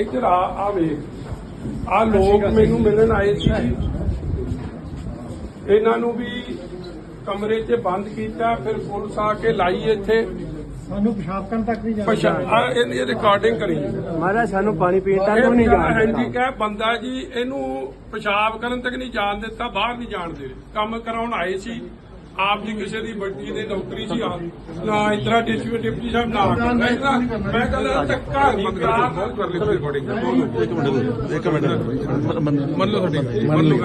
ਇੱਧਰ ਆ ਆ ਵੇਖ। ਆ ਲੋਕ ਮੈਨੂੰ ਮਿਲਣ ਆਏ ਸੀ। ਇਹਨਾਂ ਨੂੰ ਵੀ ਕਮਰੇ 'ਚ ਬੰਦ ਕੀਤਾ ਫਿਰ ਪੁਲਿਸ ਆ ਕੇ ਲਾਈ ਇੱਥੇ। ਸਾਨੂੰ ਪਿਸ਼ਾਬ ਕਰਨ ਤੱਕ ਨਹੀਂ ਆ ਇਹਦੀ ਰਿਕਾਰਡਿੰਗ ਕਰੀ। ਮਹਾਰਾਜ ਸਾਨੂੰ ਪਾਣੀ ਪੀਣ ਤੱਕ ਇਹ ਵੀ ਨਹੀਂ ਜਾਣ ਹਾਂਜੀ ਦਿੱਤਾ। ਕਹੇ ਬੰਦਾ ਜੀ ਇਹਨੂੰ ਪਿਸ਼ਾਬ ਕਰਨ ਤੱਕ ਨਹੀਂ ਜਾਣ ਦਿੱਤਾ ਬਾਹਰ ਨਹੀਂ ਜਾਣ ਦੇ। ਕੰਮ ਕਰਾਉਣ ਆਏ ਸੀ। ਆਪ ਜੀ ਕਿਸੇ ਦੀ ਵੱਡੀ ਦੇ ਨੌਕਰੀ ਸੀ ਆ। ਨਾ ਇਤਰਾ ਡਿਸਟ੍ਰਿਕਟ ਡਿਪਟੀ ਸਾਹਿਬ ਨਾ ਕਰਨਾ ਇਤਰਾ ਮੈਂ ਕਹਿੰਦਾ ਧੱਕਾ ਨਹੀਂ ਕਰਾ ਕਰ ਲਈ ਰਿਕਾਰਡਿੰਗ ਇੱਕ ਮਿੰਟ ਇੱਕ ਮਿੰਟ। ਮੰਨ ਲਓ ਤੁਹਾਡੀ ਮੰਨ ਲਓ